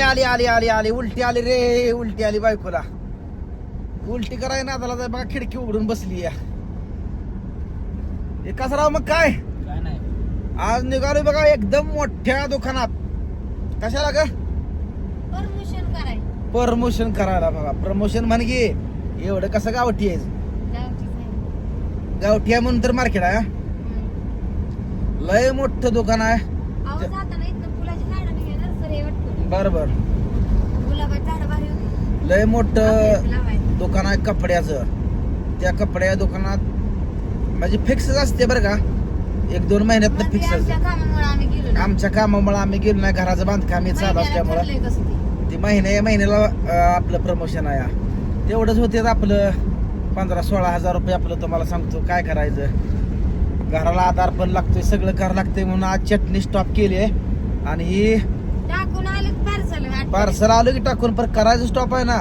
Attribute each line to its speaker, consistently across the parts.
Speaker 1: आली आली आली आली उलटी आली रे उलटी आली बायकोला. उलटी कराय ना त्याला बघा खिडकी उघडून बसली या. कसं राव मग काय?
Speaker 2: काय नाही.
Speaker 1: आज निघालो बघा एकदम मोठ्या दुकानात. कशाला ग?
Speaker 3: परमिशन कराय.
Speaker 1: प्रमोशन करायला बघा. प्रमोशन म्हण की एवढं कसं गावठी आहे?
Speaker 3: गावठी
Speaker 1: आहे म्हणून तर मार्केट आहे. लय मोठं दुकान आहे
Speaker 3: अहो जाताना इथनं फुलाची झाडं निघाली नर्सरी वाटतं
Speaker 1: बर बर
Speaker 3: गुलाबाची झाडं भारी होती
Speaker 1: लय मोठं. दुकान आहे कपड्याचं. त्या कपड्या दुकानात म्हणजे फिक्सच असते बरं का. एक दोन महिन्यात फिक्स
Speaker 3: आमच्या कामामुळे आम्ही गेलो ना.
Speaker 1: आमच्या कामामुळे आम्ही गेलो नाही. घराचं बांधकाम हे चालू
Speaker 3: महिन्याला
Speaker 1: असल्यामुळं
Speaker 3: ठरलंय कसं ते.
Speaker 1: ते महिन्या महिन्याला अं, आपलं प्रमोशन आहे. तेवढंच होते आपलं. पंधरा सोळा हजार रुपये आपलं तुम्हाला सांगतो काय करायचं. घराला आधार पण लागतोय सगळं करावं लागतंय म्हणून आज चटणी स्टॉप केली आहे. आणि ही
Speaker 3: टाकून आलं पार्सल
Speaker 1: आलं की टाकून पण करायचं स्टॉप आहे ना.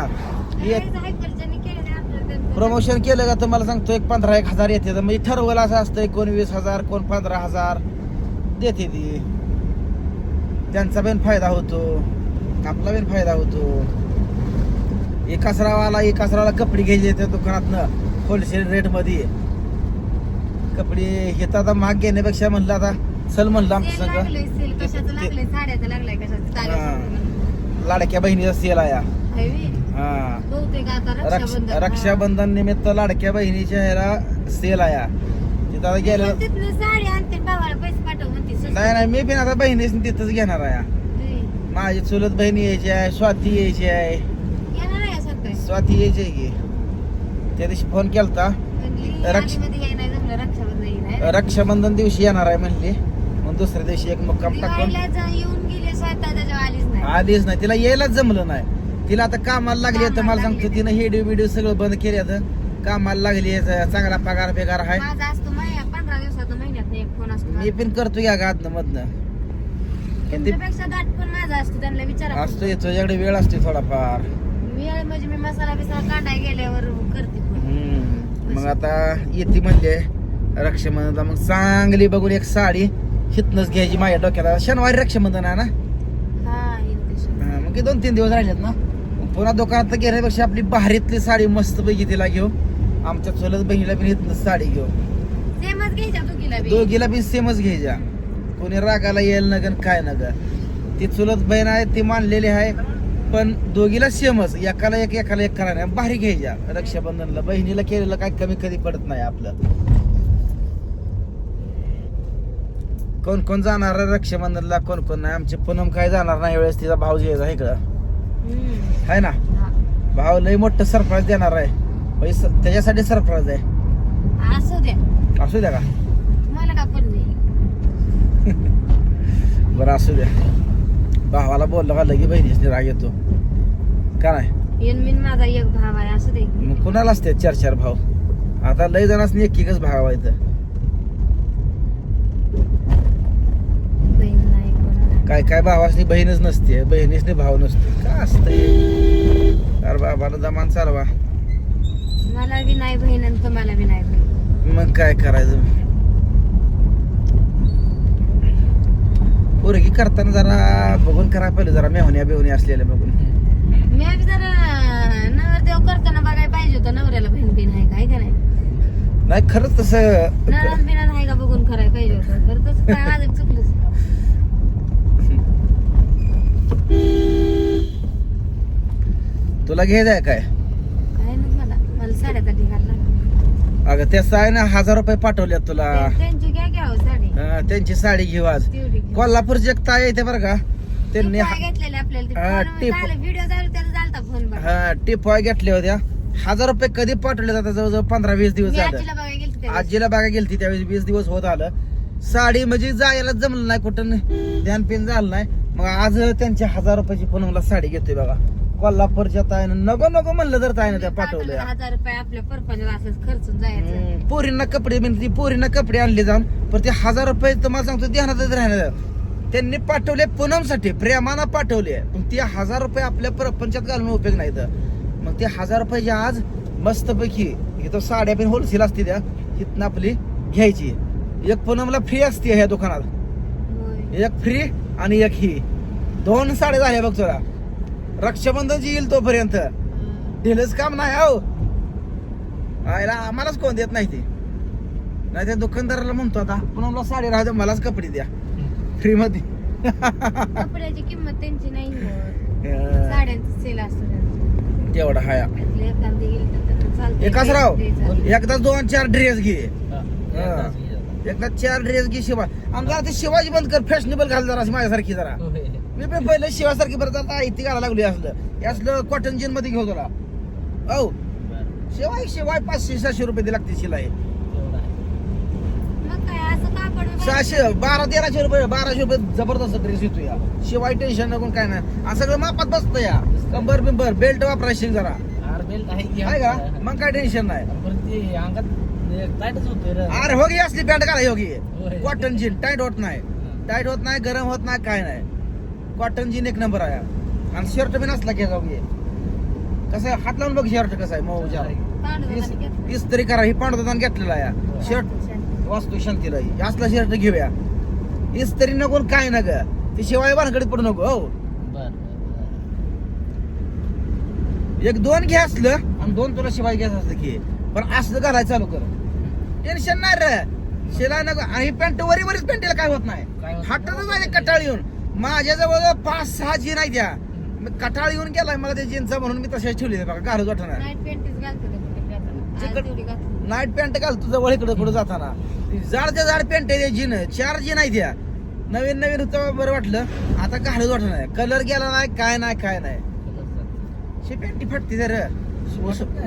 Speaker 1: प्रमोशन केलं का तुम्हाला सांगतो एक पंधरा एक हजार येते. म्हणजे ठरवलं असं असतं कोण वीस हजार कोण पंधरा हजार. देते ती. त्यांचा पण फायदा होतो. आपला पण फायदा होतो. एका सरावाला एका सरावाला कपडे घ्यायचे त्या दुकानातनं होलसेल रेटमध्ये. कपडे घेता आता महाग घेण्यापेक्षा म्हणलं आता चल म्हणलं आमचं सगळं. लाडक्या बहिणीचा सेल आहे हा. हा.
Speaker 3: बहुतेक आता
Speaker 1: रक्ष
Speaker 3: रक्षाबंधन
Speaker 1: रक्षाबंधन निमित्त लाडक्या बहिणीच्या ह्याला सेल आहे तिथं आता गेलं
Speaker 3: पण तिथनं साडी आणते भावाला पैसे पाठव म्हणते स्वस्त.
Speaker 1: नाही नाही मी पण आता बहिणीच तिथंच घेणार आहे
Speaker 3: होय.
Speaker 1: माझी चुलत बहिणी यायची आहे स्वाती यायची आहे.
Speaker 3: येणार आहे स्वतः
Speaker 1: स्वाती यायची आहे की? त्या दिवशी फोन केलता. रक्ष-
Speaker 3: यायला जमलं रक्षाबंधन येणार
Speaker 1: रक्षाबंधन दिवशी येणार आहे म्हणली. मग दुसऱ्या दिवशी एक मुक्काम टाकून.
Speaker 3: दिवाळीला जा येऊन आलीच नाही.
Speaker 1: तिला यायलाच जमलं नाही. तिला आता कामाला लागली तर मला सांगतो. तिनं हेडिओ बिडिओ सगळं बंद केले आता कामाला लागली चांगला पगार बिगार आहे. मी पण करतो या गातनं मधनं.
Speaker 3: असतो
Speaker 1: तुझ्याकडे वेळ असतो थोडाफार.
Speaker 3: वेळ म्हणजे मी मसाला बिसाला कांडाय गेल्यावर करते फोन.
Speaker 1: हम्म. मग आता येते म्हणजे रक्षाबंधनला. मग चांगली बघून एक साडी हितनच घ्यायची माझ्या डोक्याला. शनिवारी रक्षाबंधन आहे ना? की दोन तीन दिवस राहिलेत ना. पुन्हा दुकानात घेण्यापेक्षा आपली भारीतली साडी मस्त पैकी तिला घेऊ आमच्या चुलत बहिणीला पण हितनच साडी घेऊ
Speaker 3: सेमच घ्यायच्या दोघीला बी.
Speaker 1: दोघीला बी सेमच घ्यायच्या. कोणी रागाला येईल नगन काय नग ती चुलत बहीण आहे ती मानलेली आहे पण दोघीला सेमच. एकाला एक एकाला एक करा नाही. भारी घ्यायच्या. रक्षाबंधनला बहिणीला केलेलं काय कमी कधी पडत नाही आपलं. कोण कोण जाणार आहे रक्षाबंधनला कोण कोण नाही? आमचे पूनम काय जाणार नाही वेळेस तिचा भाऊ घ्यायचा इकडं. आहे ना. भाऊ लय मोठं सरप्राईज देणार आहे. म्हणजे स- त्याच्यासाठी सरप्राईज आहे.
Speaker 3: असू द्या.
Speaker 1: असू द्या का?
Speaker 3: मला का
Speaker 1: बरं असू द्या. भावाला बोललं का लगे बहिणीच राग येतो. का नाही?
Speaker 3: येन माझा एक भाव आहे असू दे.
Speaker 1: मग कुणाला असते चार चार भाव? आता लय जणांनी एक एकच भाव आहे इथं.
Speaker 3: बहीण नाही कोण नाही.
Speaker 1: काय काय भावासनी बहीणच नसते बहिणीसनी भाव नसते का असते अरे बाबाला जमान चालवा
Speaker 3: मला बी नाही बहीण आणि तुम्हाला बी नाही बहीण.
Speaker 1: मग काय करायचं? पोरगी करताना जरा बघून करायला पाहिजे जरा मेहण्या बेवण्या असलेल्या बघून.
Speaker 3: मी जरा नवरदेव करताना बघायला पाहिजे होतं नवऱ्याला बहीण बिन आहे काय का नाही?
Speaker 1: नाही खरंच तसं
Speaker 3: आहे का बघून करायला पाहिजे होतं? तर तसं काय माझं चुकलंच.
Speaker 1: तुला घे जाय काय?
Speaker 3: काय नाही मला. मला लागला
Speaker 1: अगं त्याचं ना हजार रुपये पाठवल्यात तुला.
Speaker 3: त्यांची साडी.
Speaker 1: त्यांची घेऊ आज.
Speaker 3: तेवढी.
Speaker 1: कोल्हापूरची एक ताई येते बरं का त्यांनी
Speaker 3: टिपाय घेतलेले
Speaker 1: हा, टिप.
Speaker 3: व्हिडिओ चालू त्याचा चालता फोन बघा.
Speaker 1: हा टिपॉय घेतल्या होत्या. हजार रुपये कधी पाठवले जातात? जवळजवळ पंधरा वीस दिवस
Speaker 3: मी
Speaker 1: झालं.
Speaker 3: आजीला बघायला गेलते त्यावेळेस.
Speaker 1: आजीला बघा गेलती त्यावेळेस वीस दिवस होत आलं. साडी म्हणजे जायला जमलं नाही कुठं. ध्यान पिन झालं नाही. मग आज त्यांच्या हजार रुपयाची पुनमला साडी घेतोय बघा. कोल्हापूरच्या ताईनं नको नको म्हणलं तर ताईनं त्या पाठवलं
Speaker 3: हजार रुपये आपल्या परपंच असंच खर्चून जायचं.
Speaker 1: हम्म, पोरींना कपडे म्हणजे पोरींना कपडे आणले जाऊन पण ते हजार रुपये तुम्हाला सांगतो ध्यानातच राहणार त्यांनी पाठवले पूनमसाठी प्रेमानं पाठवले. पण ते हजार रुपये आपल्या प्रपंचात घालून उपयोग नाही तर. मग ते हजार रुपयाची आज मस्तपैकी इथं साड्या पण होलसेल असते त्या तिथनं आपली घ्यायची. एक पूनमला फ्री असते ह्या दुकानात.
Speaker 3: होय.
Speaker 1: एक फ्री आणि एक ही. दोन साड्या झाल्या बघ तुला. रक्षाबंधन येईल तोपर्यंत. ढिलच काम नाही हो. आयला आम्हालाच कोण देत नाही ते. नाही त्या दुकानदाराला म्हणतो आता पुन्हा साडी राहते मलाच कपडे द्या. फ्री मध्ये.
Speaker 3: कपड्याची किंमत त्यांची नाही होत
Speaker 1: अं,
Speaker 3: साड्यांचा सेल असतो त्यांचा.
Speaker 1: तेवढा हाया. एकाच राव. एकदा दोन चार ड्रेस घे. एकदा चार ड्रेस घे शिवा आणि जरा ते शिवाजी बंद कर फॅशनेबल घाल जरा अशी माझ्यासारखी जरा. मी पण पहिलं शिवासारखी बरं आता इथे घालायला लागली असलं. असलं कॉटन जीन मध्ये घेऊ तुला. औ. शिवाय शिवाय पाचशे सहाशे रुपये ते लागते शिलाई.
Speaker 3: मग काय असं कापड वगैरे-
Speaker 1: सहाशे बारा तेराशे रुपये बाराशे रुपये जबरदस्त ड्रेस येतो या शिवाय टेन्शन नको काय नाही. आणि सगळं मापात बसतं या. कंबर बिंबर बेल्ट वापरायची जरा. आहे का मग काय टेन्शन नाही. अरे हो गी असली पॅन्ट घाला हो गी कॉटन जीन टाईट होत नाही. टाईट होत नाही गरम होत नाही काय नाही. कॉटन जीन एक नंबर आहे. आणि शर्ट बी नसला की जाऊ कसं आहे हात लावून बघ शर्ट कसं आहे मऊच्या
Speaker 3: पांढरं घेतलं.
Speaker 1: इस्त्री करा ही पांढरदान घेतलेला आहे. शर्ट वास्तू शांतीला ही. असला शर्ट घेऊया. इस्त्री नको आणि काय नग ती शिवाय भानगडीत पडू नको हो. एक दोन घे असलं आणि दोन तुला शिवाय घ्यायचं असलं की. पण असलं घालायचं चालू कर. टेन्शन नाही रे. शिलाय नको. आणि ही पॅन्ट वरी वरीच पॅन्टीला काय होत नाही. हटतच नाही. कटाळ येऊन. माझ्या जवळ पाच सहा जीन आहे त्या. मी कटाळ येऊन गेलाय मला त्या जीनचा म्हणून मी तशाच ठेवली बघा घालूच वाटणार.
Speaker 3: नाईट पॅन्टीच घालतो ते कुठे जाताना. आज
Speaker 1: चिकट-
Speaker 3: तेवढी घातली.
Speaker 1: नाईट पॅन्ट घाल तुझं जवळ इकडे पुढे जाताना. ती जाड पॅन्ट आहे जीन. चार जीन आहे त्या. नवीन नवीन होतं बरं वाटलं. आता घालूच नाही. कलर गेला नाही काय नाही काय नाही. शे पॅन्टी फाटते जर.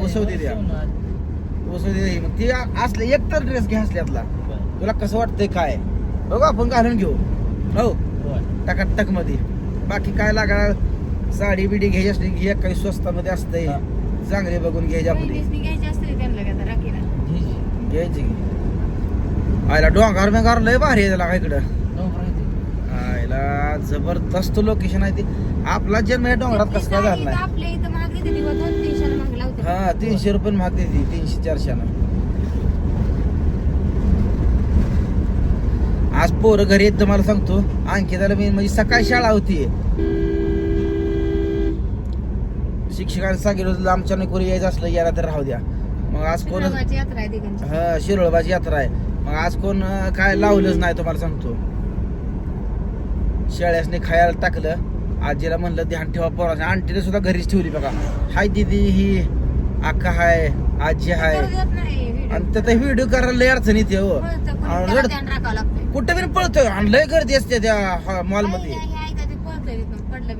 Speaker 1: उसवते द्या उसवते द्या मग ती असले एक तर ड्रेस घ्या असल्यातला तुला कसं वाटतंय काय? बघू आपण घालून घेऊ. हो. टकाटकमध्ये बाकी काय लागणार? साडी बिडी घ्यायची असली घे काही स्वस्तामध्ये असतंय.
Speaker 2: हा.
Speaker 1: चांगली बघून घ्यायची आपली
Speaker 3: घ्यायची का
Speaker 1: की. आयला डोंगर बेंगार लय भारी आहे त्याला इकडं. आयला जबरदस्त लोकेशन आहे ते. आपला जन्म या डोंगरात कसं काय झाला हा तीनशे रुपये महाग देते तीनशे चारशेनं आज पोरं घरी येत तुम्हाला सांगतो अंकिताला मी म्हणजे सकाळी शाळा होती. शिक्षकांनी सांगितलं आमच्या कोणी यायचं असलं यायला तर राहू द्या. मग आज कोण हा शिरोळबाची यात्रा आहे. मग आज कोण काय लावलंच नाही तुम्हाला सांगतो. शेळ्यासने खायला टाकलं आजीला म्हणलं ध्यान ठेवा पोराच्या आंटीने सुद्धा घरीच ठेवली बघा. हाय दिदी ही आका हाय आजी हाय. आणि त्याचा व्हिडिओ करायला लय अडचण येते हो. आणि रड-. कुठं बी पळतोय आणि लय गर्दी असते त्या
Speaker 3: मॉलमध्ये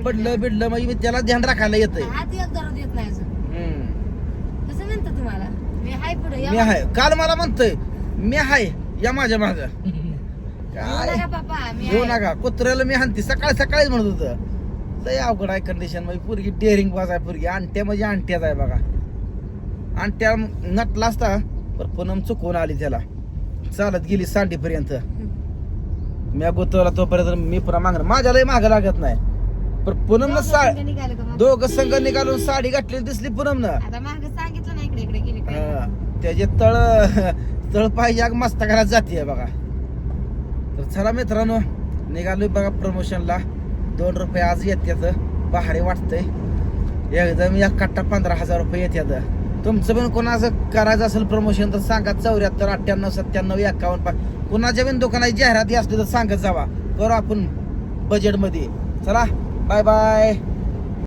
Speaker 3: पडलं बिडलं.
Speaker 1: म्हणजे मी त्याला ध्यान राखायला येतंय.
Speaker 3: हात एक धरू देत नाही अजून.
Speaker 1: हम्म.
Speaker 3: कसं म्हणतं तुम्हाला. मी हाय पुढे
Speaker 1: मी आहे काल मला म्हणतोय मी हाय या माझ्या माग. काय
Speaker 3: पापा मी
Speaker 1: घेऊ
Speaker 3: आहे.
Speaker 1: नका. कुत्र्याला मी हानते सकाळी सकाळीच म्हणत होतं. लय अवघड आहे कंडिशन म्हणजे पुरगी डेअरिंग बाज आहे पुरगी. अंट्या म्हणजे अंट्याच आहे बघा. अंट्या नटला असता पण पूनम चुकवून आली त्याला. चालत गेली सांडीपर्यंत. मी गुतवला तोपर्यंत मी पुन्हा मागणार. माझ्या लय माग लागत नाही. पण पूनम सा
Speaker 3: मग?
Speaker 1: दोघं संघ निघालून साडी घातली दिसली पूनम ना
Speaker 3: आता मागे सांगितलं ना इकडे इकडे गेली काय
Speaker 1: त्याचे तळ तळ पाहिजे आग मस्तकाला जाते बघा. तर चला मित्रांनो निघालोय बघा प्रमोशनला दोन रुपये आज येतात भारी वाटतंय. एकदम एक कट्टा पंधरा हजार रुपये येतात तुमचं पण कोणाचं करायचं असेल प्रमोशन तर सांगा. चौऱ्याहत्तर अठ्ठ्याण्णव सत्त्याण्णव एकावन्न पाच कुणाच्या पण दुकानाची जाहिराती असली तर सांगत जावा. करू आपण बजेटमध्ये चला बाय बाय